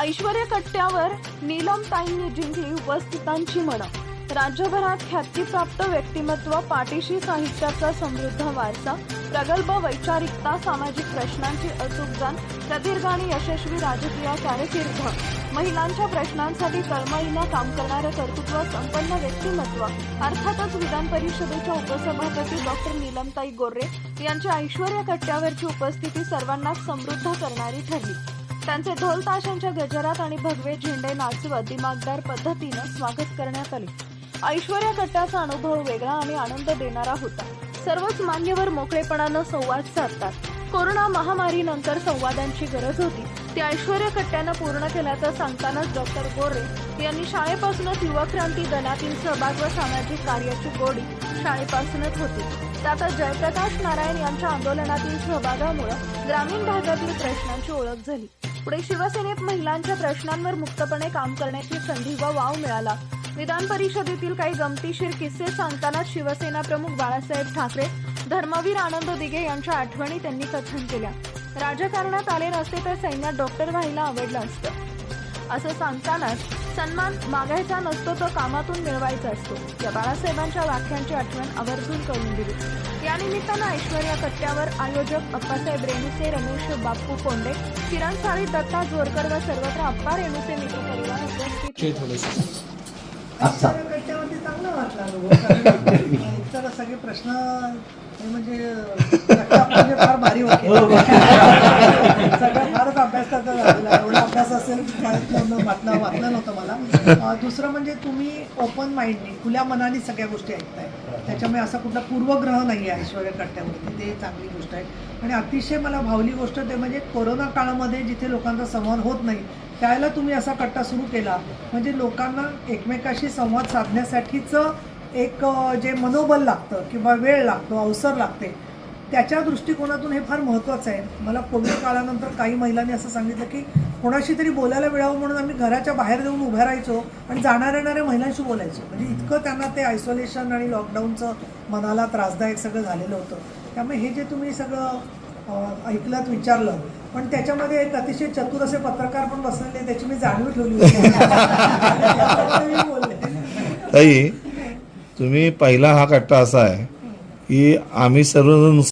ऐश्वर्या कट्ट्यावर नीलमताईंनी जिंकली उपस्थितांची मनं. राज्यभरात ख्यातीप्राप्त व्यक्तिमत्व पाठीशी साहित्याचा समृद्ध वारसा प्रगल्भ वैचारिकता सामाजिक प्रश्नांची अचूक जाण प्रदीर्घ आणि यशस्वी राजकीय कारकीर्द. महिलांच्या प्रश्नांसाठी तळमळीनं काम करणारं कर्तृत्व संपन्न व्यक्तिमत्व अर्थातच विधान परिषदेच्या उपसभापती डॉक्टर नीलमताई गोर्रे यांच्या ऐश्वर्या कट्ट्यावरची उपस्थिती सर्वांनाच समृद्ध करणारी ठरली. त्यांचे ढोल ताशांच्या गजरात आणि भगवे झेंडे नाचवत दिमागदार पद्धतीनं स्वागत करण्यात आले. ऐश्वर्या गटाचा अनुभव वेगळा आणि आनंद देणारा होता. सर्वच मान्यवर मोकळेपणानं संवाद साधतात. कोरोना महामारीनंतर संवादांची गरज होती. ती ऐश्वर्य कट्ट्यानं पूर्ण केल्याचं सांगतानाच डॉक्टर गोरे यांनी शाळेपासूनच युवक्रांती दलातील सहभाग व सामाजिक कार्याची गोडी शाळेपासूनच होती. त्यातच जयप्रकाश नारायण यांच्या आंदोलनातील सहभागामुळे ग्रामीण भागातील प्रश्नांची ओळख झाली. पुढे शिवसेनेत महिलांच्या प्रश्नांवर मुक्तपणे काम करण्याची संधी व वाव मिळाला. विधान परिषदेतील काही गमतीशीर किस्से सांगताना शिवसेना प्रमुख बाळासाहेब ठाकरे धर्मवीर आनंद दिघे यांच्या आठवणी त्यांनी कथन केल्या. राजकारणात आले नसते तर सैन्यात डॉक्टर व्हायला आवडलं असतं. असं सांगतानाच सन्मान मागायचा नसतो तो कामातून मिळवायचा असतो. या बाळासाहेबांच्या वाक्यांची आठवण आवर्जून करून दिली. या निमित्तानं ऐश्वर्या कट्ट्यावर आयोजक अप्पासाहेब रेणुसे रमेश बाप्पू कोंडे किरण साळी दत्ता जोरकर व सर्वत्र अप्पा रेणुसे मित्रपरिवार उपस्थित. अच्छा. कट्ट्यावरती चांगला वाटला सगळे प्रश्न म्हणजे म्हणजे फार भारी होते सगळं फारच अभ्यास करता झालेला एवढा अभ्यास असेल पूर्ण वाटलं वाटलं नव्हतं मला. दुसरं म्हणजे तुम्ही ओपन माइंडने खुल्या मनाने सगळ्या गोष्टी ऐकताय. त्याच्यामुळे असा कुठला पूर्वग्रह नाही आहे ऐश्वर्या कट्ट्यावरती ते चांगली गोष्ट आहे. आणि अतिशय मला भावली गोष्ट ते म्हणजे कोरोना काळामध्ये जिथे लोकांचा संवाद होत नाही त्यावेळेला तुम्ही असा कट्टा सुरू केला. म्हणजे लोकांना एकमेकाशी संवाद साधण्यासाठीचं एक जे मनोबल लागतं किंवा वेळ लागतो अवसर लागते त्याच्या दृष्टिकोनातून हे फार महत्त्वाचं आहे. मला कोविड काळानंतर काही महिलांनी असं सांगितलं की कोणाशी तरी बोलायला मिळावं म्हणून आम्ही घराच्या बाहेर जाऊन उभ्या राहायचो आणि जाणाऱ्या येणाऱ्या महिलांशी बोलायचो. म्हणजे इतकं त्यांना ते आयसोलेशन आणि लॉकडाऊनचं मनाला त्रासदायक सगळं झालेलं होतं. त्यामुळे हे जे तुम्ही सगळं अ, ऐकलं विचारलं पण त्याच्यामध्ये एक अतिशय चतुर असे पत्रकार पण बसलेले त्याची मी जाणीव ठेवली होती. बोलले ताई तुम्ही पहिला हा कट्टा असा आहे की आम्ही सर्वजण